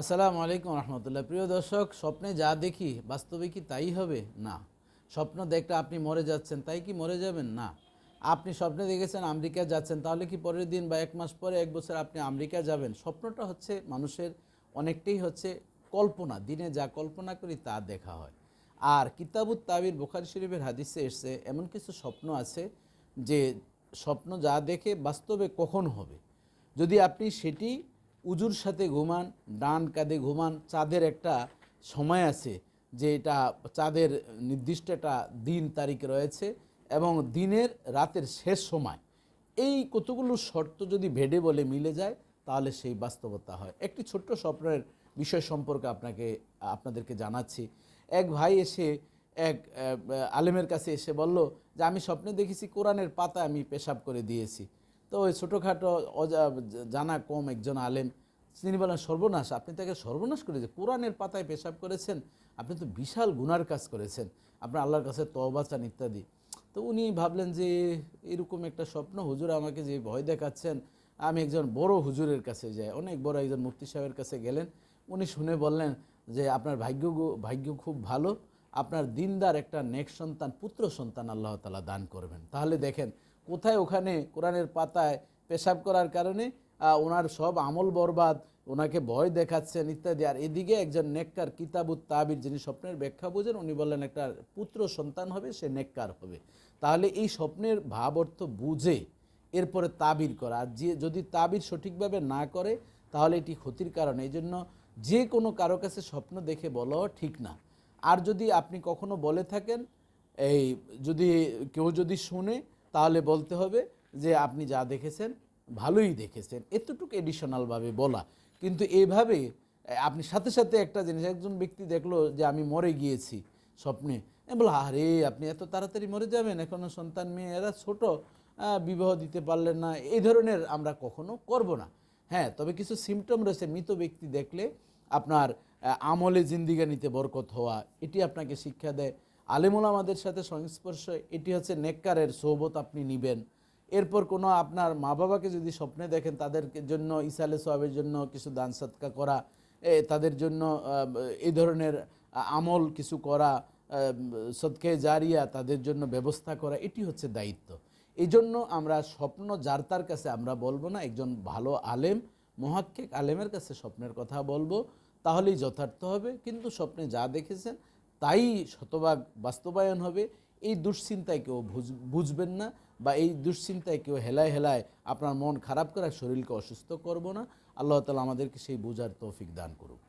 আসসালামু আলাইকুম রহমতুল্লাহ। প্রিয় দর্শক, স্বপ্নে যা দেখি বাস্তবে কি তাই হবে? না। স্বপ্ন দেখলে আপনি মরে যাচ্ছেন, তাই কি মরে যাবেন? না। আপনি স্বপ্নে দেখেছেন আমেরিকা যাচ্ছেন, তাহলে কি পরের দিন বা এক মাস পরে, এক বছর আপনি আমেরিকা যাবেন? স্বপ্নটা হচ্ছে মানুষের অনেকটাই হচ্ছে কল্পনা, দিনে যা কল্পনা করি তা দেখা হয়। আর কিতাবুত তাবির বুখারি শরীফের হাদিসে এসছে, এমন কিছু স্বপ্ন আছে যে স্বপ্ন যা দেখে বাস্তবে কখন হবে? যদি আপনি সেটি উজুর সাথে ঘুমান, ডান কাঁধে ঘুমান, চাঁদের একটা সময় আছে যে এটা চাঁদের নির্দিষ্ট একটা দিন তারিখ রয়েছে এবং দিনের রাতের শেষ সময়। এই কতগুলো শর্ত যদি ভেডে বলে মিলে যায়, তাহলে সেই বাস্তবতা হয়। একটি ছোট্ট স্বপ্নের বিষয় সম্পর্কে আপনাকে, আপনাদেরকে জানাচ্ছি। এক ভাই এসে, এক আলেমের কাছে এসে বলল যে, আমি স্বপ্নে দেখেছি কোরআনের পাতা আমি পেশাব করে দিয়েছি। তো ওই ছোটোখাটো অজা জানা কম একজন আলেম। তিনি বলেন, সর্বনাশ, আপনি তাকে সর্বনাশ করেছে কোরআনের পাতায় পেশাব করেছেন, আপনি তো বিশাল গুনার কাজ করেছেন। আপনার আল্লাহর কাছে তওবা চান, ইত্যাদি। তো উনি ভাবলেন যে, এরকম একটা স্বপ্ন, হুজুর আমাকে যে ভয় দেখাচ্ছেন, আমি একজন বড় হুজুরের কাছে যাই। অনেক বড় একজন মুফতি সাহেবের কাছে গেলেন। উনি শুনে বললেন যে, আপনার ভাগ্য ভাগ্য খুব ভালো। আপনার দিনদার একটা নেক সন্তান, পুত্র সন্তান আল্লাহ তালা দান করবেন। তাহলে দেখেন কোথায় ওখানে কোরআনের পাতায় পেশাব করার কারণে ওনার সব আমল বরবাদ, ওনাকে ভয় দেখাচ্ছেন ইত্যাদি। আর এদিকে একজন নেককার কিতাবুত তাবির যিনি স্বপ্নের ব্যাখ্যা বুঝেন, উনি বললেন, একটা পুত্র সন্তান হবে, সে নেককার হবে। তাহলে এই স্বপ্নের ভাব অর্থ বুঝে, এরপরে তাবির করা। আর যে, যদি তাবির সঠিকভাবে না করে, তাহলে এটি ক্ষতির কারণ। এই জন্য যে কোনো কারও কাছে স্বপ্ন দেখে বলাও ঠিক না। আর যদি আপনি কখনো বলে থাকেন, এই যদি কেউ যদি শুনে তাহলে বলতে হবে যে আপনি যা দেখেছেন ভালোই দেখেছেন। এতটুকু এডিশনালভাবে বলা। কিন্তু এইভাবে এ, আপনি সাথে সাথে একটা জিনিস একজন ব্যক্তি দেখল যে আমি মরে গিয়েছি স্বপ্নে বললাম আরে আপনি এত তাড়াতাড়ি মরে যাবেন? এখনও সন্তান মেয়ে এরা ছোট বিবাহ দিতে পারলেন না। এই ধরনের আমরা কখনো করব না। হ্যাঁ তবে কিছু সিমটম রয়েছে। মৃত ব্যক্তি দেখলে আপনার আমলে জিন্দিগানিতে বরকত হওয়া এটি আপনাকে শিক্ষা দেয়। আলেমুল আমাদের সাথে সংস্পর্শ, এটি হচ্ছে নেককারের সৌবত আপনি নিবেন। এরপর কোনো আপনার মা বাবাকে যদি স্বপ্নে দেখেন তাদের জন্য ইসালে সোয়াবের জন্য কিছু দান সৎকা করা তাদের জন্য এই ধরনের আমল কিছু করা সৎকে জারিয়া তাদের জন্য ব্যবস্থা করা, এটি হচ্ছে দায়িত্ব। এই জন্য আমরা স্বপ্ন যার তার কাছে আমরা বলব না, একজন ভালো আলেম, মহাক্কেক আলেমের কাছে স্বপ্নের কথা বলব, তাহলেই যথার্থ হবে। কিন্তু স্বপ্নে যা দেখেছেন তাই শতভাগ বাস্তবায়ন হবে। এই দুশ্চিন্তায় কেউ বুঝবেন না বা এই দুশ্চিন্তায় কেউ হেলায় হেলায় আপনার মন খারাপ করা শরীরকে অসুস্থ করব না। আল্লাহ তালা আমাদেরকে সেই বোঝার তৌফিক দান করুক।